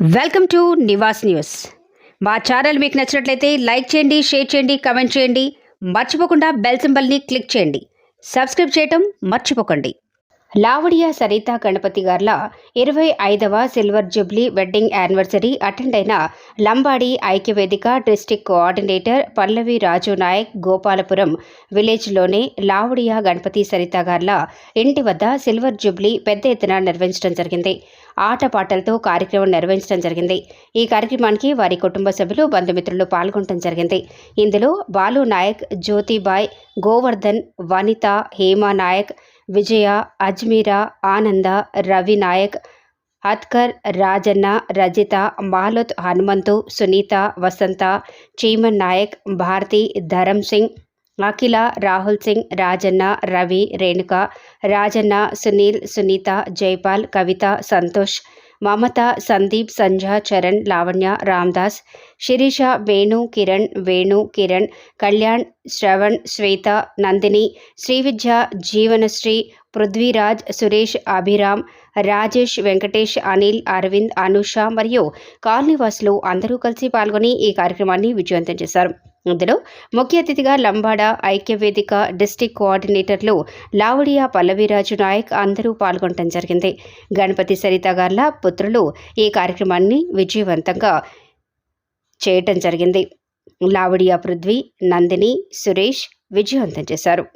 Welcome to Nivas news. మా channel మీకు నచ్చినట్లయితే లైక్ చేయండి షేర్ చేయండి కమెంట్ చేయండి. మర్చిపోకుండా బెల్ సింబల్ని క్లిక్ చేయండి. సబ్స్క్రైబ్ చేయటం మర్చిపోకండి. లావడియా సరితా గణపతి గార్ల ఇరవై ఐదవ silver jubilee wedding anniversary attend అయిన లంబాడి ఐక్యవేదిక డిస్టిక్ కోఆర్డినేటర్ పల్లవి రాజు నాయక్ గోపాలపురం విలేజ్లోని లావడియా గణపతి సరిత గార్ల ఇంటి వద్ద సిల్వర్ జూబ్లీ పెద్ద ఎత్తున నిర్వహించడం జరిగింది. ఆటపాటలతో కార్యక్రమం నిర్వహించడం జరిగింది. ఈ కార్యక్రమానికి వారి కుటుంబ సభ్యులు బంధుమిత్రులు పాల్గొనడం జరిగింది. ఇందులో బాలు నాయక్ జ్యోతిబాయ్ గోవర్ధన్ వనిత హేమా నాయక్ విజయ అజ్మీరా ఆనంద రవి నాయక్ అత్కర్ రాజన్న రజిత మాలోత్ హనుమంతు సునీత వసంత చీమన్ నాయక్ భారతి ధరమ్ సింగ్ అఖిల రాహుల్ సింగ్ రాజన్న రవి రేణుక రాజన్న సునీల్ సునీత జైపాల్ కవిత సంతోష్ మమత సందీప్ సంజ చరణ్ లావణ్య రామ్దాస్ శిరీష వేణు కిరణ్ వేణు కిరణ్ కళ్యాణ్ శ్రవణ్ శ్వేత నందిని శ్రీవిద్య జీవనశ్రీ పృథ్వీరాజ్ సురేష్ అభిరామ్ రాజేష్ వెంకటేష్ అనిల్ అరవింద్ అనుష మరియు కాలనీవాసులు అందరూ కలిసి పాల్గొని ఈ కార్యక్రమాన్ని విజయవంతం చేశారు. ఇందులో ముఖ్య అతిథిగా లంబాడ ఐక్యవేదిక డిస్టిక్ కోఆర్డినేటర్లు లావుడియా పల్లవీరాజు నాయక్ అందరూ పాల్గొనడం జరిగింది. గణపతి సరిత గార్ల పుత్రులు ఈ కార్యక్రమాన్ని విజయవంతంగా చేయటం జరిగింది. లావుడియా పృథ్వీ నందిని సురేష్ విజయవంతం చేశారు.